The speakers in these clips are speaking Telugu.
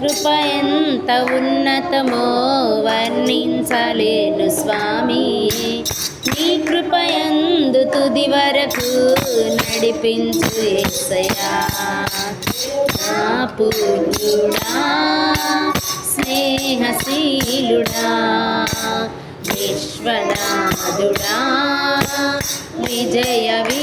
కృప ఎంత ఉన్నతమో వర్ణించలేను స్వామి. నీ కృపయందు తుది వరకు నడిపించు ఏసయ్యా. నా స్నేహశీలుడా విశ్వనాథుడా విజయ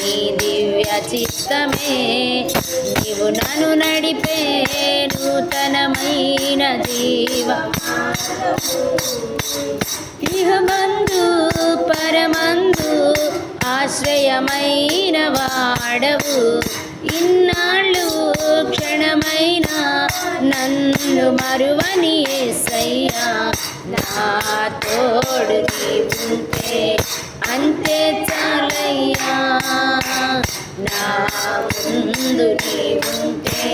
నీ దివ్య చిత్తమే. నీవు నన్ను నడిపే నూతనమైన జీవ. గృహమందు పరమందు ఆశ్రయమైన వాడవు. ఇన్నాళ్ళు క్షణమైన నన్ను మరువని ఏసయ్యా నా తోడు నీవుంటే అంతే చాలయ్యా. నా ముందు నీవుంటే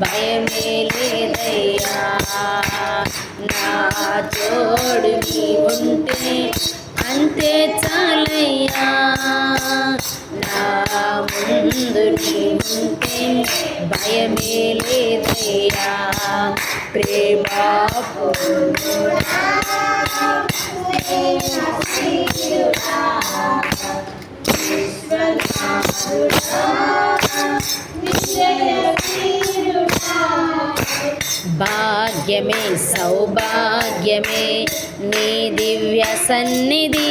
భయమే లేదయ్యా. నా తోడు నీవుంటే అంతే చాలయ్యా. భయమే లేదయ్యా ప్రేమా భాగ్యమే సౌభాగ్యమే నీ దివ్య సన్నిధి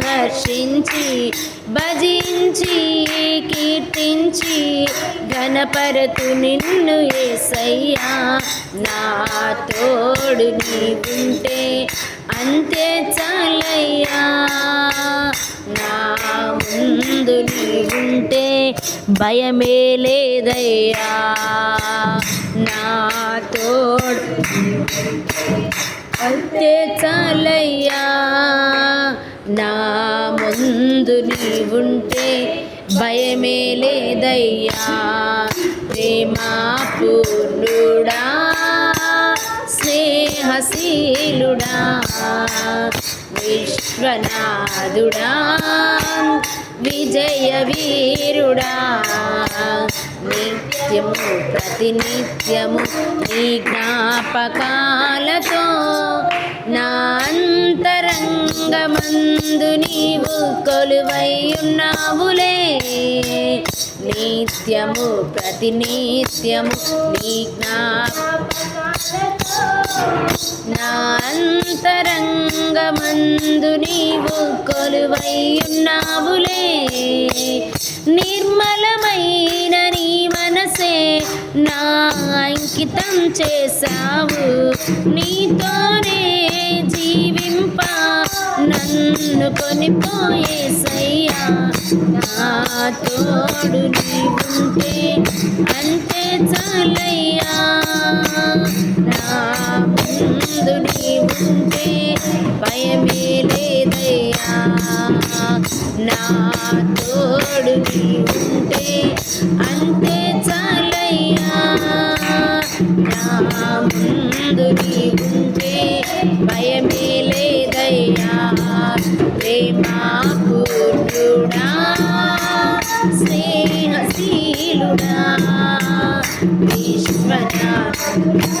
హర్షించి భజించి కీర్తించి గణపరతు నిన్ను ఏసయ్యా. నా తోడు నీవుంటే అంతే చాలయ్యా. నా ముందు నీవుంటే భయమే లేదయ్యా. నా తోడు అంతే చాలయ్యా. నా ముందు నీవుంటే భయమే లేదయ్యా. ప్రేమా పూర్ణుడా స్నేహశీలుడా విశ్వనాథుడా విజయ వీరుడా. నిత్యము ప్రతినిత్యము నీ జ్ఞాపకాలతో నా అంతరంగమందు నీవు కొలువై ఉన్నావులే నిత్యము ప్రతినిత్యము నీ జ్ఞాప నా అంతరంగమందు నీవు కొలువై నిర్మలమైన నీ మనసే నా అంకితం చేశావు. నీతో నన్ను కొనిపోయేసయ్యా నా తోడు నీవుంటే అంతే చాలయ్యా. నా ముందు నీవుంటే భయమే లేదయ్యా. నా తోడు నీవుంటే అంతే చాలయ్యా. నా ముందు నీవుంటే భయమే ప్రేమా పూర్ణుడా స్నేహశీలుడా విశ్వనాథుడా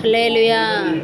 Hallelujah.